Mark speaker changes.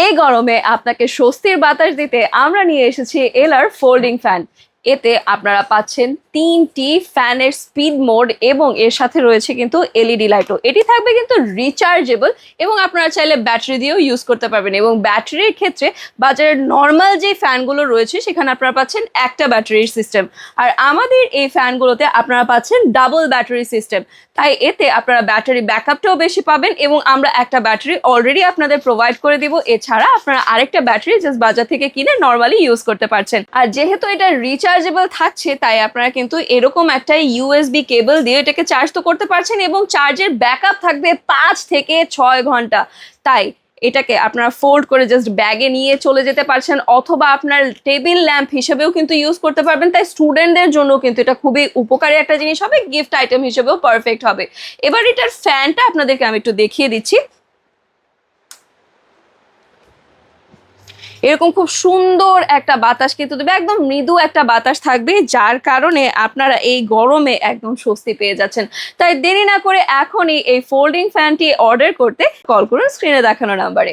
Speaker 1: এই গরমে আপনাকে স্বস্তির বাতাস দিতে আমরা নিয়ে এসেছি এলার ফোল্ডিং ফ্যান। এতে আপনারা পাচ্ছেন তিনটি ফ্যানের স্পিড মোড এবং এর সাথে রয়েছে কিন্তু এলইডি লাইটও। এটি থাকবে কিন্তু রিচার্জেবল এবং আপনারা চাইলে ব্যাটারি দিয়েও ইউজ করতে পারবেন এবং ব্যাটারির ক্ষেত্রে বাজারের নর্মাল যে ফ্যানগুলো রয়েছে, সেখানে আপনারা পাচ্ছেন একটা ব্যাটারির সিস্টেম আর আমাদের এই ফ্যানগুলোতে আপনারা পাচ্ছেন ডাবল ব্যাটারি সিস্টেম তাই এতে আপনারা ব্যাটারি ব্যাকআপটাও বেশি পাবেন এবং আমরা একটা ব্যাটারি অলরেডি আপনাদের প্রোভাইড করে দিব। এছাড়া আপনারা আরেকটা ব্যাটারি জাস্ট বাজার থেকে কিনে নর্মালি ইউজ করতে পারছেন। আর যেহেতু এটা রিচার্জেবল থাকছে, তাই আপনারা কিন্তু এরকম একটা ইউএসবি কেবল দিয়ে এটাকে চার্জ তো করতে পারছেন এবং চার্জের ব্যাকআপ থাকবে পাঁচ থেকে ছয় ঘণ্টা। তাই এটাকে আপনারা ফোল্ড করে জাস্ট ব্যাগে নিয়ে চলে যেতে পারছেন অথবা আপনার টেবিল ল্যাম্প হিসেবেও কিন্তু ইউজ করতে পারবেন। তাই স্টুডেন্টদের জন্য কিন্তু এটা খুবই উপকারী একটা জিনিস হবে গিফট আইটেম হিসেবেও পারফেক্ট হবে। এবার এটার ফ্যানটা আপনাদেরকে আমি একটু দেখিয়ে দিচ্ছি। এরকম খুব সুন্দর একটা বাতাস, কিন্তু দেবে একদম মৃদু একটা বাতাস থাকবে, যার কারণে আপনারা এই গরমে একদম স্বস্তি পেয়ে যাচ্ছেন। তাই দেরি না করে এখনই এই ফোল্ডিং ফ্যানটি অর্ডার করতে কল করুন স্ক্রিনে দেখানো নাম্বারে